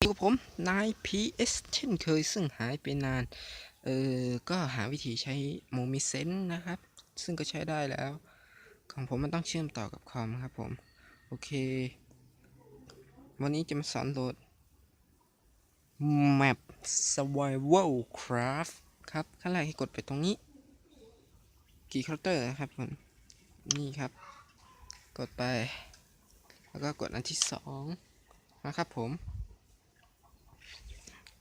อยู่กับผมนาย PS เช่นเคยซึ่งหายไปนาน เออก็หาวิธีใช้โมมิเซนนะครับ ซึ่งก็ใช้ได้แล้ว ของผมมันต้องเชื่อมต่อกับคอมครับผม โอเค วันนี้จะมาสอนโหลด Map Survival Craft ครับ ขั้นแรกให้กดไปตรงนี้ กี่เคาน์เตอร์นะครับผมนี่ครับ กดไป แล้วก็กดอันที่สองนะครับผม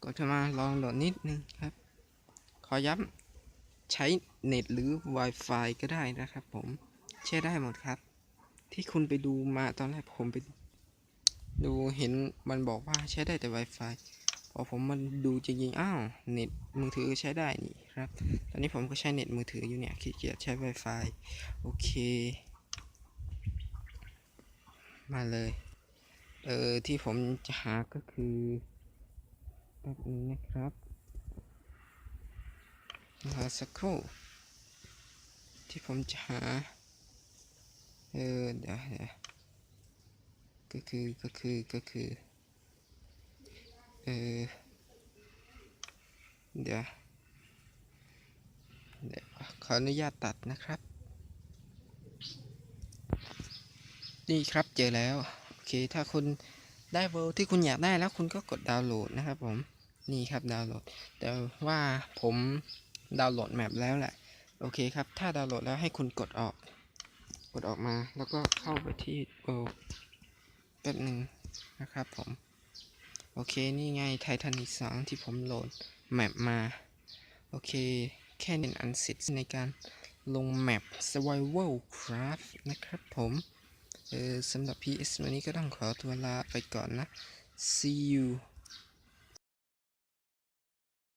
ก็จะมาลองโหลดนิดนึงครับ ขอย้ำใช้เน็ตหรือ Wi-Fi ก็ได้นะครับผมใช้ได้หมดครับ ที่คุณไปดูมาตอนแรกผมไปดูเห็นมันบอกว่าใช้ได้แต่ Wi-Fi พอผมมันดูจริงๆอ้าวเน็ตมือถือใช้ได้นี่ครับ ตอนนี้ผมก็ใช้เน็ตมือถืออยู่เนี่ยขี้เกียจใช้ Wi-Fi โอเค มาเลย เออที่ผมจะหาก็คือ แป๊บนึงนะครับรอสักครู่ ที่ผมจะหา เออเดี๋ยวเดี๋ยวก็คือก็คือก็คือ เออ เดี๋ยวเดี๋ยวขออนุญาตตัดนะครับ นี่ครับเจอแล้ว โอเค ถ้าคุณได้เวอร์ที่คุณอยากได้แล้วคุณก็กดดาวน์โหลดนะครับผม นี่ครับดาวน์โหลด แต่ว่าผมดาวน์โหลดแมปแล้วแหละ โอเคครับ ถ้าดาวน์โหลดแล้วให้คุณกดออก กดออกมา แล้วก็เข้าไปที่เวอร์แป๊บหนึ่งนะครับผม โอเค นี่ไงไททานิกสองที่ผมโหลดแมปมา โอเค แค่เนี้อันเสร็จในการลงแมป Survival Craft นะครับผม เออสำหรับ PS วันนี้ก็ต้องขอตัวลาไปก่อนนะ see you